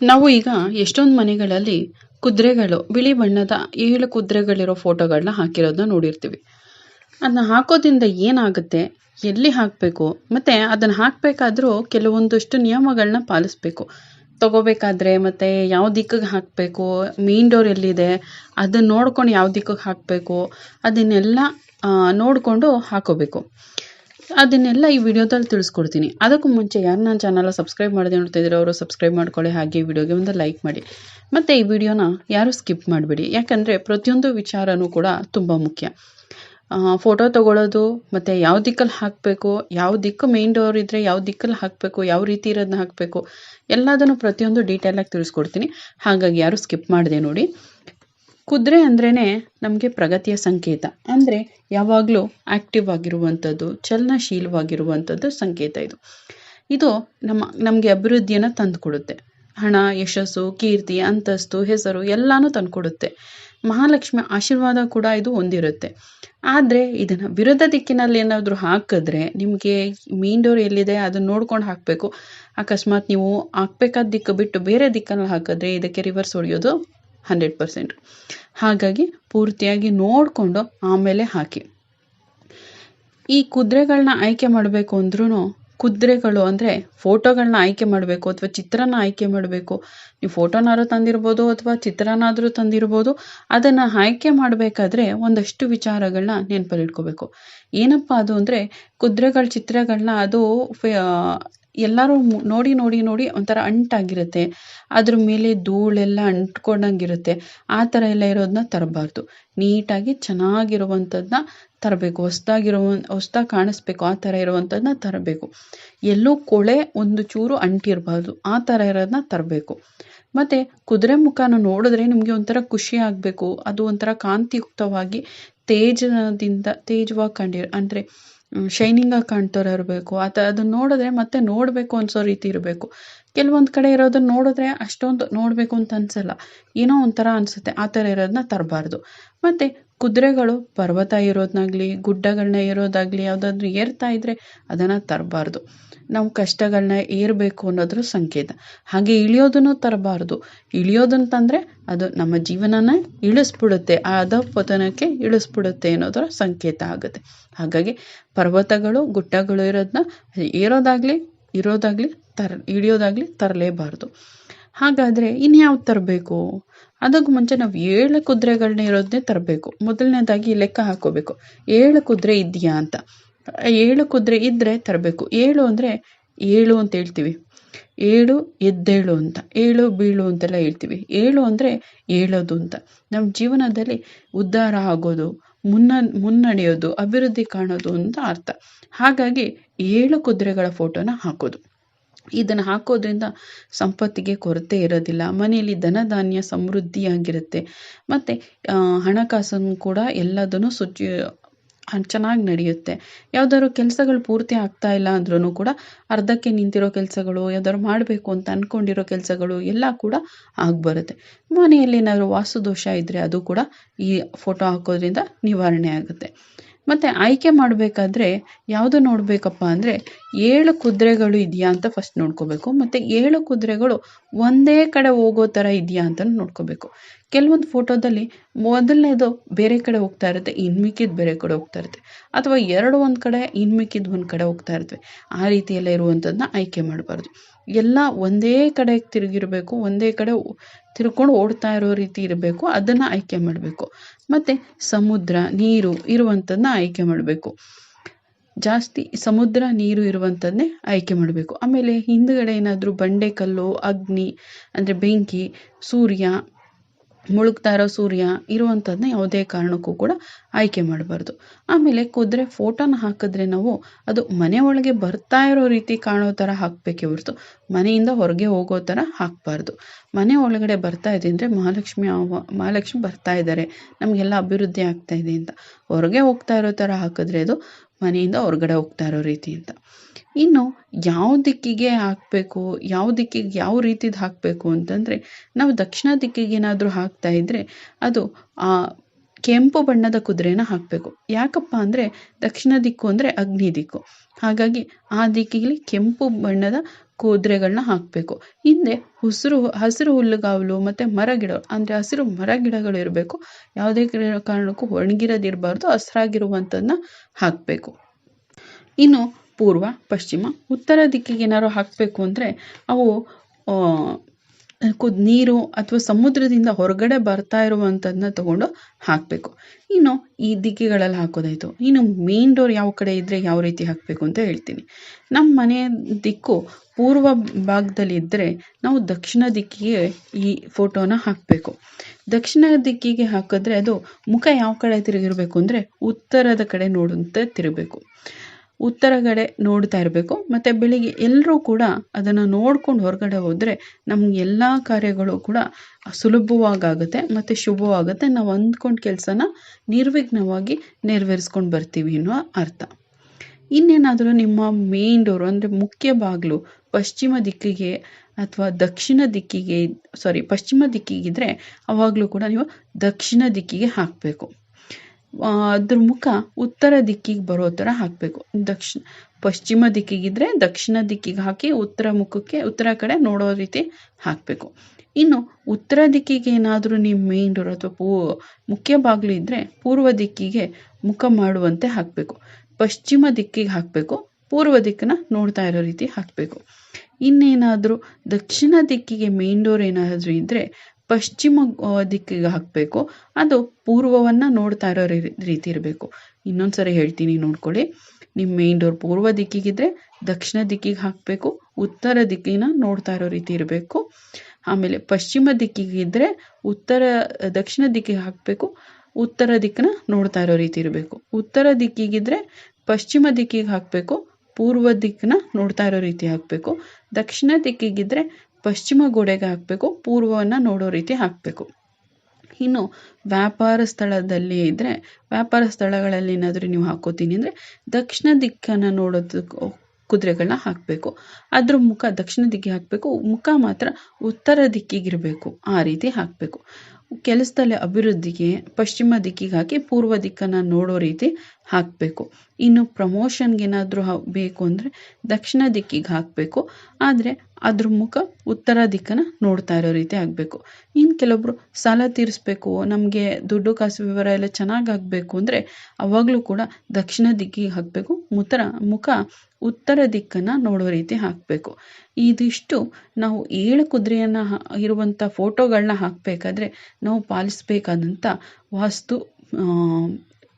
ನಾವು ಈಗ ಎಷ್ಟೊಂದು ಮನೆಗಳಲ್ಲಿ ಕುದುರೆಗಳು, ಬಿಳಿ ಬಣ್ಣದ ಏಳು ಕುದುರೆಗಳಿರೋ ಫೋಟೋಗಳನ್ನ ಹಾಕಿರೋದನ್ನ ನೋಡಿರ್ತೀವಿ. ಅದನ್ನ ಹಾಕೋದ್ರಿಂದ ಏನಾಗುತ್ತೆ, ಎಲ್ಲಿ ಹಾಕಬೇಕು, ಮತ್ತೆ ಅದನ್ನ ಹಾಕಬೇಕಾದ್ರೂ ಕೆಲವೊಂದಷ್ಟು ನಿಯಮಗಳನ್ನ ಪಾಲಿಸ್ಬೇಕು. ತಗೋಬೇಕಾದ್ರೆ ಮತ್ತೆ ಯಾವ ದಿಕ್ಕಿಗೆ ಹಾಕಬೇಕು ಮೇನ್ ಡೋರ್ ಎಲ್ಲಿದೆ, ಅದನ್ನ ನೋಡ್ಕೊಂಡು ಯಾವ ದಿಕ್ಕಿಗೆ ಹಾಕಬೇಕು, ಅದನ್ನೆಲ್ಲ ನೋಡಿಕೊಂಡು ಹಾಕೋಬೇಕು. ಅದನ್ನೆಲ್ಲ ಈ ವಿಡಿಯೋದಲ್ಲಿ ತಿಳಿಸ್ಕೊಡ್ತೀನಿ. ಅದಕ್ಕೂ ಮುಂಚೆ ಯಾರು ನನ್ನ ಚಾನಲ್ ಸಬ್ಸ್ಕ್ರೈಬ್ ಮಾಡದೆ ನೋಡ್ತಾ ಇದ್ದೀರೋ ಅವರು ಸಬ್ಸ್ಕ್ರೈಬ್ ಮಾಡ್ಕೊಳ್ಳಿ, ಹಾಗೆ ವಿಡಿಯೋಗೆ ಒಂದು ಲೈಕ್ ಮಾಡಿ. ಮತ್ತು ಈ ವಿಡಿಯೋನ ಯಾರು ಸ್ಕಿಪ್ ಮಾಡಬೇಡಿ. ಯಾಕಂದರೆ ಪ್ರತಿಯೊಂದು ವಿಚಾರನೂ ಕೂಡ ತುಂಬ ಮುಖ್ಯ. ಫೋಟೋ ತಗೊಳ್ಳೋದು ಮತ್ತು ಯಾವ ದಿಕ್ಕಲ್ಲಿ ಹಾಕಬೇಕು, ಯಾವ ದಿಕ್ಕು ಮೇನ್ ಡೋರ್ ಇದ್ದರೆ ಯಾವ ದಿಕ್ಕಲ್ಲಿ ಹಾಕಬೇಕು, ಯಾವ ರೀತಿ ಇರೋದನ್ನ ಹಾಕಬೇಕು, ಎಲ್ಲದನ್ನು ಪ್ರತಿಯೊಂದು ಡೀಟೇಲಾಗಿ ತಿಳಿಸ್ಕೊಡ್ತೀನಿ. ಹಾಗಾಗಿ ಯಾರು ಸ್ಕಿಪ್ ಮಾಡಿದೆ ನೋಡಿ. ಕುದುರೆ ಅಂದ್ರೇ ನಮಗೆ ಪ್ರಗತಿಯ ಸಂಕೇತ. ಅಂದರೆ ಯಾವಾಗಲೂ ಆ್ಯಕ್ಟಿವ್ ಆಗಿರುವಂಥದ್ದು, ಚಲನಶೀಲವಾಗಿರುವಂಥದ್ದು ಸಂಕೇತ ಇದು. ಇದು ನಮ್ಮ, ನಮಗೆ ಅಭಿವೃದ್ಧಿಯನ್ನು ತಂದುಕೊಡುತ್ತೆ. ಹಣ, ಯಶಸ್ಸು, ಕೀರ್ತಿ, ಅಂತಸ್ತು, ಹೆಸರು ಎಲ್ಲನೂ ತಂದುಕೊಡುತ್ತೆ. ಮಹಾಲಕ್ಷ್ಮಿ ಆಶೀರ್ವಾದ ಕೂಡ ಇದು ಹೊಂದಿರುತ್ತೆ. ಆದರೆ ಇದನ್ನು ವಿರುದ್ಧ ದಿಕ್ಕಿನಲ್ಲಿ ಏನಾದರೂ ಹಾಕಿದ್ರೆ ನಿಮಗೆ ಮೀನ್ ಡೋರ್ ಎಲ್ಲಿದೆ ಅದನ್ನು ನೋಡ್ಕೊಂಡು ಹಾಕಬೇಕು. ಅಕಸ್ಮಾತ್ ನೀವು ಹಾಕ್ಬೇಕಾದ ದಿಕ್ಕು ಬಿಟ್ಟು ಬೇರೆ ದಿಕ್ಕಲ್ಲಿ ಹಾಕಿದ್ರೆ ಇದಕ್ಕೆ ರಿವರ್ಸ್ ಹೊಡೆಯೋದು ಹಂಡ್ರೆಡ್ ಪರ್ಸೆಂಟ್. ಹಾಗಾಗಿ ಪೂರ್ತಿಯಾಗಿ ನೋಡಿಕೊಂಡು ಆಮೇಲೆ ಹಾಕಿ. ಈ ಕುದುರೆಗಳನ್ನ ಆಯ್ಕೆ ಮಾಡಬೇಕು ಅಂದ್ರೂ ಕುದುರೆಗಳು ಅಂದರೆ ಫೋಟೋಗಳನ್ನ ಆಯ್ಕೆ ಮಾಡಬೇಕು ಅಥವಾ ಚಿತ್ರನ ಆಯ್ಕೆ ಮಾಡಬೇಕು. ನೀವು ಫೋಟೋನಾದ್ರೂ ತಂದಿರ್ಬೋದು ಅಥವಾ ಚಿತ್ರನಾದರೂ ತಂದಿರ್ಬೋದು. ಅದನ್ನು ಆಯ್ಕೆ ಮಾಡಬೇಕಾದ್ರೆ ಒಂದಷ್ಟು ವಿಚಾರಗಳನ್ನ ನೆನಪಲ್ಲಿಟ್ಕೋಬೇಕು. ಏನಪ್ಪ ಅದು ಅಂದರೆ ಕುದುರೆಗಳ ಚಿತ್ರಗಳನ್ನ ಅದು ಎಲ್ಲರೂ ನೋಡಿ ನೋಡಿ ನೋಡಿ ಒಂಥರ ಅಂಟಾಗಿರುತ್ತೆ. ಅದ್ರ ಮೇಲೆ ಧೂಳೆಲ್ಲ ಅಂಟ್ಕೊಂಡಂಗಿರುತ್ತೆ. ಆ ಥರ ಎಲ್ಲ ಇರೋದನ್ನ ತರಬಾರ್ದು. ನೀಟಾಗಿ ಚೆನ್ನಾಗಿರುವಂಥದ್ದನ್ನ ತರಬೇಕು. ಹೊಸ್ದಾಗಿರೋ, ಹೊಸ್ದಾಗಿ ಕಾಣಿಸ್ಬೇಕು. ಆ ಥರ ಇರುವಂಥದ್ದನ್ನ ತರಬೇಕು. ಎಲ್ಲೂ ಕೊಳೆ ಒಂದು ಚೂರು ಅಂಟಿರಬಾರ್ದು. ಆ ಥರ ಇರೋದನ್ನ ತರಬೇಕು. ಮತ್ತು ಕುದುರೆ ಮುಖನ ನೋಡಿದ್ರೆ ನಿಮಗೆ ಒಂಥರ ಖುಷಿ ಆಗಬೇಕು. ಅದು ಒಂಥರ ಕಾಂತಿಯುಕ್ತವಾಗಿ ತೇಜದಿಂದ ತೇಜವಾಗಿ ಕಂಡಿ, ಅಂದರೆ ಶೈನಿಂಗಾಗಿ ಕಾಣ್ತಾರ ಇರಬೇಕು ಅತ ಥರ ಅದನ್ನು ನೋಡಿದ್ರೆ ಮತ್ತೆ ನೋಡಬೇಕು ಅನಿಸೋ ರೀತಿ ಇರಬೇಕು. ಕೆಲವೊಂದು ಕಡೆ ಇರೋದನ್ನ ನೋಡಿದ್ರೆ ಅಷ್ಟೊಂದು ನೋಡಬೇಕು ಅಂತ ಅನ್ಸಲ್ಲ. ಏನೋ ಒಂಥರ ಅನಿಸುತ್ತೆ. ಆ ಥರ ಇರೋದನ್ನ ತರಬಾರ್ದು. ಮತ್ತು ಕುದುರೆಗಳು ಪರ್ವತ ಇರೋದನ್ನಾಗಲಿ ಗುಡ್ಡಗಳನ್ನ ಏರೋದಾಗಲಿ ಯಾವುದಾದ್ರೂ ಏರ್ತಾ ಇದ್ದರೆ ಅದನ್ನು ತರಬಾರ್ದು. ನಾವು ಕಷ್ಟಗಳನ್ನ ಏರಬೇಕು ಅನ್ನೋದ್ರ ಸಂಕೇತ. ಹಾಗೆ ಇಳಿಯೋದನ್ನು ತರಬಾರ್ದು. ಇಳಿಯೋದಂತಂದರೆ ಅದು ನಮ್ಮ ಜೀವನನ ಇಳಿಸ್ಬಿಡುತ್ತೆ, ಆ ಅಧಪತನಕ್ಕೆ ಇಳಿಸ್ಬಿಡುತ್ತೆ ಅನ್ನೋದರ ಸಂಕೇತ ಆಗುತ್ತೆ. ಹಾಗಾಗಿ ಪರ್ವತಗಳು, ಗುಡ್ಡಗಳು ಇರೋದನ್ನ ಏರೋದಾಗಲಿ, ಇರೋದಾಗಲಿ ತರ, ಇಳಿಯೋದಾಗಲಿ ತರಲೇಬಾರ್ದು. ಹಾಗಾದರೆ ಇನ್ಯಾವ್ದು ತರಬೇಕು? ಅದಕ್ಕೂ ಮುಂಚೆ ನಾವು ಏಳು ಕುದುರೆಗಳನ್ನ ಇರೋದನ್ನೇ ತರಬೇಕು. ಮೊದಲನೇದಾಗಿ ಲೆಕ್ಕ ಹಾಕೋಬೇಕು. ಏಳು ಕುದುರೆ ಇದೆಯಾ ಅಂತ. ಏಳು ಕುದುರೆ ಇದ್ದರೆ ತರಬೇಕು. ಏಳು ಅಂದರೆ ಏಳು ಅಂತ ಹೇಳ್ತೀವಿ. ಏಳು ಎದ್ದೇಳು ಅಂತ. ಏಳು ಬೀಳು ಅಂತೆಲ್ಲ ಹೇಳ್ತೀವಿ. ಏಳು ಅಂದರೆ ಏಳೋದು ಅಂತ. ನಮ್ಮ ಜೀವನದಲ್ಲಿ ಉದ್ಧಾರ ಆಗೋದು, ಮುನ್ನ, ಮುನ್ನಡೆಯೋದು, ಅಭಿವೃದ್ಧಿ ಕಾಣೋದು ಅಂತ ಅರ್ಥ. ಹಾಗಾಗಿ ಏಳು ಕುದುರೆಗಳ ಫೋಟೋನ ಹಾಕೋದು. ಇದನ್ನು ಹಾಕೋದ್ರಿಂದ ಸಂಪತ್ತಿಗೆ ಕೊರತೆ ಇರೋದಿಲ್ಲ. ಮನೆಯಲ್ಲಿ ಧನಧಾನ್ಯ ಸಮೃದ್ಧಿಯಾಗಿರುತ್ತೆ. ಮತ್ತು ಹಣಕಾಸನ್ನು ಕೂಡ ಎಲ್ಲದನ್ನು ಸುಚಿ ಚೆನ್ನಾಗಿ ನಡೆಯುತ್ತೆ. ಯಾವ್ದಾದ್ರು ಕೆಲಸಗಳು ಪೂರ್ತಿ ಆಗ್ತಾ ಇಲ್ಲ ಅಂದ್ರೂ ಕೂಡ ಅರ್ಧಕ್ಕೆ ನಿಂತಿರೋ ಕೆಲಸಗಳು, ಯಾವ್ದಾದ್ರು ಮಾಡಬೇಕು ಅಂತ ಅಂದ್ಕೊಂಡಿರೋ ಕೆಲಸಗಳು ಎಲ್ಲ ಕೂಡ ಆಗಿಬರುತ್ತೆ. ಮನೆಯಲ್ಲಿ ಏನಾದರೂ ವಾಸ್ತುದೋಷ ಇದ್ದರೆ ಅದು ಕೂಡ ಈ ಫೋಟೋ ಹಾಕೋದ್ರಿಂದ ನಿವಾರಣೆ ಆಗುತ್ತೆ. ಮತ್ತು ಆಯ್ಕೆ ಮಾಡಬೇಕಾದ್ರೆ ಯಾವುದು ನೋಡಬೇಕಪ್ಪ ಅಂದರೆ ಏಳು ಕುದುರೆಗಳು ಇದೆಯಾ ಅಂತ ಫಸ್ಟ್ ನೋಡ್ಕೋಬೇಕು. ಮತ್ತು ಏಳು ಕುದುರೆಗಳು ಒಂದೇ ಕಡೆ ಹೋಗೋ ಥರ ಇದೆಯಾ ಅಂತ ನೋಡ್ಕೋಬೇಕು. ಕೆಲವೊಂದು ಫೋಟೋದಲ್ಲಿ ಮೊದಲನೇದು ಬೇರೆ ಕಡೆ ಹೋಗ್ತಾ ಇರುತ್ತೆ ಇನ್ನು ಬೇರೆ ಕಡೆ ಹೋಗ್ತಾ ಇರುತ್ತೆ. ಅಥವಾ ಎರಡು ಒಂದು ಕಡೆ ಇನ್ನು ಮಿಕ್ಕಿದ್ದು ಒಂದು ಕಡೆ ಹೋಗ್ತಾ ಇರ್ತವೆ ಆ ರೀತಿ ಎಲ್ಲ ಇರುವಂಥದ್ದನ್ನ ಆಯ್ಕೆ ಮಾಡಬಾರ್ದು. ಎಲ್ಲ ಒಂದೇ ಕಡೆ ತಿರುಗಿರಬೇಕು, ಒಂದೇ ಕಡೆ ತಿರ್ಕೊಂಡು ಓಡ್ತಾ ಇರೋ ರೀತಿ ಇರಬೇಕು, ಅದನ್ನು ಆಯ್ಕೆ ಮಾಡಬೇಕು. ಮತ್ತು ಸಮುದ್ರ, ನೀರು ಇರುವಂಥದ್ದನ್ನ ಆಯ್ಕೆ ಮಾಡಬೇಕು. ಜಾಸ್ತಿ ಸಮುದ್ರ, ನೀರು ಇರುವಂಥದ್ದೇ ಆಯ್ಕೆ ಮಾಡಬೇಕು. ಆಮೇಲೆ ಹಿಂದುಗಡೆ ಏನಾದರೂ ಬಂಡೆಕಲ್ಲು ಅಗ್ನಿ, ಅಂದರೆ ಬೆಂಕಿ, ಸೂರ್ಯ ಮುಳುಗ್ತಾ ಇರೋ ಸೂರ್ಯ ಇರುವಂಥದ್ದನ್ನ ಯಾವುದೇ ಕಾರಣಕ್ಕೂ ಕೂಡ ಆಯ್ಕೆ ಮಾಡಬಾರ್ದು. ಆಮೇಲೆ ಕುದುರೆ ಫೋಟೋನ ಹಾಕಿದ್ರೆ ನಾವು ಅದು ಮನೆ ಒಳಗೆ ಬರ್ತಾ ಇರೋ ರೀತಿ ಕಾಣೋ ಥರ ಹಾಕಬೇಕೇ ಹೊರತು ಮನೆಯಿಂದ ಹೊರಗೆ ಹೋಗೋ ಥರ ಹಾಕಬಾರ್ದು. ಮನೆ ಒಳಗಡೆ ಬರ್ತಾ ಇದೆ ಅಂದರೆ ಮಹಾಲಕ್ಷ್ಮಿ ಮಹಾಲಕ್ಷ್ಮಿ ಬರ್ತಾ ಇದ್ದಾರೆ ನಮಗೆಲ್ಲ ಅಭಿವೃದ್ಧಿ ಆಗ್ತಾ ಇದೆ ಅಂತ. ಹೊರಗೆ ಹೋಗ್ತಾ ಇರೋ ಥರ ಹಾಕಿದ್ರೆ ಅದು ಮನೆಯಿಂದ ಹೊರಗಡೆ ಹೋಗ್ತಾ ಇರೋ ರೀತಿ ಅಂತ. ಇನ್ನು ಯಾವ ದಿಕ್ಕಿಗೆ ಹಾಕಬೇಕು, ಯಾವ ದಿಕ್ಕಿಗೆ ಯಾವ ರೀತಿದು ಹಾಕಬೇಕು ಅಂತಂದರೆ, ನಾವು ದಕ್ಷಿಣ ದಿಕ್ಕಿಗೆ ಏನಾದರೂ ಹಾಕ್ತಾ ಇದ್ದರೆ ಅದು ಆ ಕೆಂಪು ಬಣ್ಣದ ಕುದುರೆನ ಹಾಕಬೇಕು. ಯಾಕಪ್ಪ ಅಂದರೆ ದಕ್ಷಿಣ ದಿಕ್ಕು ಅಂದರೆ ಅಗ್ನಿ ದಿಕ್ಕು. ಹಾಗಾಗಿ ಆ ದಿಕ್ಕಿಗೆ ಕೆಂಪು ಬಣ್ಣದ ಕುದುರೆಗಳನ್ನ ಹಾಕಬೇಕು. ಹಿಂದೆ ಹಸಿರು ಹಸಿರು ಹುಲ್ಲುಗಾವಲು ಮತ್ತು ಮರಗಿಡ ಅಂದರೆ ಹಸಿರು ಮರಗಿಡಗಳು ಇರಬೇಕು. ಯಾವುದೇ ಕಾರಣಕ್ಕೂ ಒಣಗಿರೋದಿರಬಾರ್ದು ಹಸ್ರಾಗಿರುವಂಥದ್ದನ್ನ ಹಾಕಬೇಕು. ಇನ್ನು ಪೂರ್ವ, ಪಶ್ಚಿಮ, ಉತ್ತರ ದಿಕ್ಕಿಗೆ ಏನಾದ್ರು ಹಾಕಬೇಕು ಅಂದರೆ ಅವು ಕುದ್, ನೀರು ಅಥವಾ ಸಮುದ್ರದಿಂದ ಹೊರಗಡೆ ಬರ್ತಾ ಇರುವಂಥದ್ದನ್ನ ತಗೊಂಡು ಹಾಕಬೇಕು. ಇನ್ನು ಈ ದಿಕ್ಕಿಗಳಲ್ಲಿ ಹಾಕೋದಾಯಿತು. ಇನ್ನು ಮೇನ್ ಡೋರ್ ಯಾವ ಕಡೆ ಇದ್ದರೆ ಯಾವ ರೀತಿ ಹಾಕಬೇಕು ಅಂತ ಹೇಳ್ತೀನಿ. ನಮ್ಮ ಮನೆಯ ದಿಕ್ಕು ಪೂರ್ವ ಭಾಗದಲ್ಲಿ ಇದ್ದರೆ ನಾವು ದಕ್ಷಿಣ ದಿಕ್ಕಿಗೆ ಈ ಫೋಟೋನ ಹಾಕಬೇಕು. ದಕ್ಷಿಣ ದಿಕ್ಕಿಗೆ ಹಾಕಿದ್ರೆ ಅದು ಮುಖ ಯಾವ ಕಡೆ ತಿರುಗಿರಬೇಕು ಅಂದರೆ ಉತ್ತರದ ಕಡೆ ನೋಡುವಂತೆ ತಿರುಗಬೇಕು. ಉತ್ತರ ಕಡೆ ನೋಡ್ತಾ ಇರಬೇಕು. ಮತ್ತು ಬೆಳಿಗ್ಗೆ ಎಲ್ಲರೂ ಕೂಡ ಅದನ್ನು ನೋಡ್ಕೊಂಡು ಹೊರಗಡೆ ಹೋದರೆ ನಮ್ಗೆ ಎಲ್ಲ ಕಾರ್ಯಗಳು ಕೂಡ ಸುಲಭವಾಗುತ್ತೆ ಮತ್ತು ಶುಭವಾಗುತ್ತೆ. ನಾವು ಅಂದ್ಕೊಂಡು ಕೆಲಸನ ನಿರ್ವಿಘ್ನವಾಗಿ ನೆರವೇರಿಸ್ಕೊಂಡು ಬರ್ತೀವಿ ಅನ್ನೋ ಅರ್ಥ. ಇನ್ನೇನಾದರೂ ನಿಮ್ಮ ಮೇನ್ ಡೋರು ಅಂದರೆ ಮುಖ್ಯ ಬಾಗಿಲು ಪಶ್ಚಿಮ ದಿಕ್ಕಿಗೆ ಅಥವಾ ದಕ್ಷಿಣ ದಿಕ್ಕಿಗೆ ಸಾರಿ ಪಶ್ಚಿಮ ದಿಕ್ಕಿಗಿದ್ರೆ ಅವಾಗಲೂ ಕೂಡ ನೀವು ದಕ್ಷಿಣ ದಿಕ್ಕಿಗೆ ಹಾಕಬೇಕು. ಅದ್ರ ಮುಖ ಉತ್ತರ ದಿಕ್ಕಿಗೆ ಬರೋ ಥರ ಹಾಕಬೇಕು. ದಕ್ಷಿಣ, ಪಶ್ಚಿಮ ದಿಕ್ಕಿಗಿದ್ರೆ ದಕ್ಷಿಣ ದಿಕ್ಕಿಗೆ ಹಾಕಿ ಉತ್ತರ ಮುಖಕ್ಕೆ, ಉತ್ತರ ಕಡೆ ನೋಡೋ ರೀತಿ ಹಾಕಬೇಕು. ಇನ್ನು ಉತ್ತರ ದಿಕ್ಕಿಗೆ ಏನಾದರೂ ನಿಮ್ಮ ಮೇನ್ ಡೋರ್ ಅಥವಾ ಪೂ, ಮುಖ್ಯ ಬಾಗಿಲು ಇದ್ದರೆ ಪೂರ್ವ ದಿಕ್ಕಿಗೆ ಮುಖ ಮಾಡುವಂತೆ ಹಾಕಬೇಕು. ಪಶ್ಚಿಮ ದಿಕ್ಕಿಗೆ ಹಾಕಬೇಕು, ಪೂರ್ವ ದಿಕ್ಕನ್ನ ನೋಡ್ತಾ ಇರೋ ರೀತಿ ಹಾಕಬೇಕು. ಇನ್ನೇನಾದರೂ ದಕ್ಷಿಣ ದಿಕ್ಕಿಗೆ ಮೇನ್ ಡೋರ್ ಏನಾದರೂ ಇದ್ದರೆ ಪಶ್ಚಿಮ ದಿಕ್ಕಿಗೆ ಹಾಕಬೇಕು. ಅದು ಪೂರ್ವವನ್ನು ನೋಡ್ತಾ ಇರೋ ರೀತಿ ಇರಬೇಕು. ಇನ್ನೊಂದು ಸರಿ ಹೇಳ್ತೀನಿ ನೋಡ್ಕೊಳ್ಳಿ. ನಿಮ್ಮ ಮೇನ್ ಡೋರ್ ಪೂರ್ವ ದಿಕ್ಕಿಗಿದ್ರೆ ದಕ್ಷಿಣ ದಿಕ್ಕಿಗೆ ಹಾಕಬೇಕು. ಉತ್ತರ ದಿಕ್ಕಿನ ನೋಡ್ತಾ ಇರೋ ರೀತಿ ಇರಬೇಕು. ಆಮೇಲೆ ಪಶ್ಚಿಮ ದಿಕ್ಕಿಗಿದ್ರೆ ಉತ್ತರ, ದಕ್ಷಿಣ ದಿಕ್ಕಿಗೆ ಹಾಕಬೇಕು. ಉತ್ತರ ದಿಕ್ಕನ್ನ ನೋಡ್ತಾ ಇರೋ ರೀತಿ ಇರಬೇಕು. ಉತ್ತರ ದಿಕ್ಕಿಗಿದ್ರೆ ಪಶ್ಚಿಮ ದಿಕ್ಕಿಗೆ ಹಾಕಬೇಕು. ಪೂರ್ವ ದಿಕ್ಕನ್ನ ನೋಡ್ತಾ ಇರೋ ರೀತಿ ಹಾಕಬೇಕು. ದಕ್ಷಿಣ ದಿಕ್ಕಿಗಿದ್ರೆ ಪಶ್ಚಿಮ ಗೋಡೆಗೆ ಹಾಕಬೇಕು, ಪೂರ್ವವನ್ನು ನೋಡೋ ರೀತಿ ಹಾಕಬೇಕು. ಇನ್ನು ವ್ಯಾಪಾರ ಸ್ಥಳದಲ್ಲಿ ಇದ್ದರೆ ವ್ಯಾಪಾರ ಸ್ಥಳಗಳಲ್ಲಿ ಏನಾದರೂ ನೀವು ಹಾಕೋತೀನಿ ಅಂದರೆ ದಕ್ಷಿಣ ದಿಕ್ಕನ್ನು ನೋಡೋದಕ್ಕೆ ಕುದುರೆಗಳನ್ನ ಹಾಕಬೇಕು. ಅದ್ರ ಮುಖ ದಕ್ಷಿಣ ದಿಕ್ಕಿಗೆ ಹಾಕಬೇಕು, ಮುಖ ಮಾತ್ರ ಉತ್ತರ ದಿಕ್ಕಿಗಿರಬೇಕು, ಆ ರೀತಿ ಹಾಕಬೇಕು. ಕೆಲಸದಲ್ಲಿ ಅಭಿವೃದ್ಧಿಗೆ, ಪಶ್ಚಿಮ ದಿಕ್ಕಿಗೆ ಹಾಕಿ ಪೂರ್ವ ದಿಕ್ಕನ್ನು ನೋಡೋ ರೀತಿ ಹಾಕಬೇಕು. ಇನ್ನು ಪ್ರಮೋಷನ್ಗೆ ಏನಾದರೂ ಬೇಕು ಅಂದರೆ ದಕ್ಷಿಣ ದಿಕ್ಕಿಗೆ ಹಾಕಬೇಕು. ಆದರೆ ಅದ್ರ ಮುಖ ಉತ್ತರ ದಿಕ್ಕನ್ನು ನೋಡ್ತಾ ಇರೋ ರೀತಿ ಆಗಬೇಕು. ಇನ್ನು ಕೆಲವೊಬ್ರು ಸಾಲ ತೀರಿಸ್ಬೇಕು, ನಮಗೆ ದುಡ್ಡು ಕಾಸು ವಿವರ ಎಲ್ಲ ಚೆನ್ನಾಗಿ ಆಗಬೇಕು ಅಂದರೆ ಅವಾಗಲೂ ಕೂಡ ದಕ್ಷಿಣ ದಿಕ್ಕಿಗೆ ಹಾಕಬೇಕು. ಮುತ್ತರ, ಮುಖ ಉತ್ತರ ದಿಕ್ಕನ್ನು ನೋಡೋ ರೀತಿ ಹಾಕಬೇಕು. ಇದಿಷ್ಟು ನಾವು ಏಳು ಕುದುರೆಯನ್ನು ಇರುವಂಥ ಫೋಟೋಗಳನ್ನ ಹಾಕಬೇಕಾದ್ರೆ ನಾವು ಪಾಲಿಸಬೇಕಾದಂಥ ವಾಸ್ತು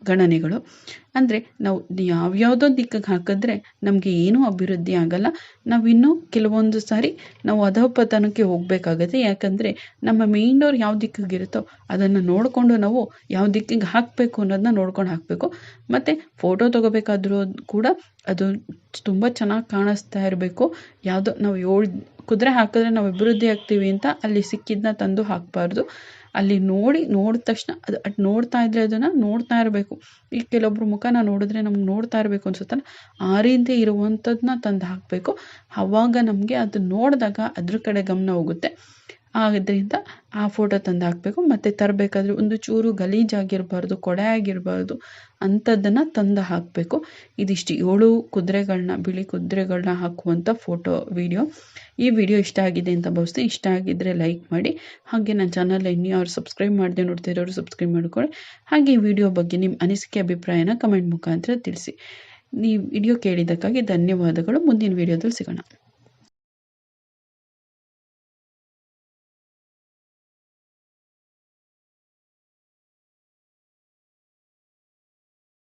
ಗಣನೆಗಳು. ಅಂದರೆ ನಾವು ಯಾವ್ಯಾವುದೋ ದಿಕ್ಕಿಗೆ ಹಾಕಿದ್ರೆ ನಮಗೆ ಏನೂ ಅಭಿವೃದ್ಧಿ ಆಗಲ್ಲ. ನಾವಿನ್ನೂ ಕೆಲವೊಂದು ಸಾರಿ ನಾವು ಅಧೋಪತನಕ್ಕೆ ಹೋಗಬೇಕಾಗತ್ತೆ. ಯಾಕಂದರೆ ನಮ್ಮ ಮೇನ್ ಡೋರ್ ಯಾವ ದಿಕ್ಕಿಗಿರುತ್ತೋ ಅದನ್ನು ನೋಡಿಕೊಂಡು ನಾವು ಯಾವ ದಿಕ್ಕಿಗೆ ಹಾಕಬೇಕು ಅನ್ನೋದನ್ನ ನೋಡ್ಕೊಂಡು ಹಾಕಬೇಕು. ಮತ್ತು ಫೋಟೋ ತಗೋಬೇಕಾದ್ರೂ ಕೂಡ ಅದು ತುಂಬ ಚೆನ್ನಾಗಿ ಕಾಣಿಸ್ತಾ ಇರಬೇಕು. ಯಾವುದೋ ನಾವು ಏಳು, ಕುದುರೆ ಹಾಕಿದ್ರೆ ನಾವು ಅಭಿವೃದ್ಧಿ ಆಗ್ತೀವಿ ಅಂತ ಅಲ್ಲಿ ಸಿಕ್ಕಿದ್ದನ್ನ ತಂದು ಹಾಕಬಾರ್ದು. ಅಲ್ಲಿ ನೋಡಿ ನೋಡಿದ ತಕ್ಷಣ, ಅದು ಅಟ್ ನೋಡ್ತಾ ಇದ್ದರೆ ಅದನ್ನು ನೋಡ್ತಾ ಇರಬೇಕು. ಈಗ ಕೆಲವೊಬ್ರು ಮುಖನ ನೋಡಿದ್ರೆ ನಮ್ಗೆ ನೋಡ್ತಾ ಇರಬೇಕು ಅನ್ಸುತ್ತಲ್ಲ, ಆ ರೀತಿ ಇರುವಂಥದ್ದನ್ನ ತಂದು ಹಾಕಬೇಕು. ಆವಾಗ ನಮಗೆ ಅದು ನೋಡಿದಾಗ ಅದ್ರ ಕಡೆ ಗಮನ ಹೋಗುತ್ತೆ. ಆದ್ದರಿಂದ ಆ ಫೋಟೋ ತಂದು ಹಾಕಬೇಕು ಮತ್ತು ತರಬೇಕಾದ್ರೆ ಒಂದು ಚೂರು ಗಲೀಜಾಗಿರಬಾರ್ದು ಕೊಳೆ ಆಗಿರಬಾರ್ದು ಅಂಥದ್ದನ್ನು ತಂದು ಹಾಕಬೇಕು ಇದಿಷ್ಟು ಏಳು ಕುದುರೆಗಳನ್ನ ಬಿಳಿ ಕುದುರೆಗಳನ್ನ ಹಾಕುವಂಥ ಫೋಟೋ ವಿಡಿಯೋ ಈ ವಿಡಿಯೋ ಇಷ್ಟ ಆಗಿದೆ ಅಂತ ಭಾವಿಸ್ತೀನಿ ಇಷ್ಟ ಆಗಿದ್ದರೆ ಲೈಕ್ ಮಾಡಿ. ಹಾಗೆ ನನ್ನ ಚಾನಲ್ ಇನ್ನೂ ಯಾರು ಸಬ್ಸ್ಕ್ರೈಬ್ ಮಾಡದೆ ನೋಡ್ತಿರೋರು ಸಬ್ಸ್ಕ್ರೈಬ್ ಮಾಡ್ಕೊಳ್ಳಿ. ಹಾಗೆ ಈ ವಿಡಿಯೋ ಬಗ್ಗೆ ನಿಮ್ಮ ಅನಿಸಿಕೆ, ಅಭಿಪ್ರಾಯನ ಕಮೆಂಟ್ ಮುಖಾಂತರ ತಿಳಿಸಿ. ನೀವು ವಿಡಿಯೋ ಕೇಳಿದ್ದಕ್ಕಾಗಿ ಧನ್ಯವಾದಗಳು. ಮುಂದಿನ ವಿಡಿಯೋದಲ್ಲಿ ಸಿಗೋಣ.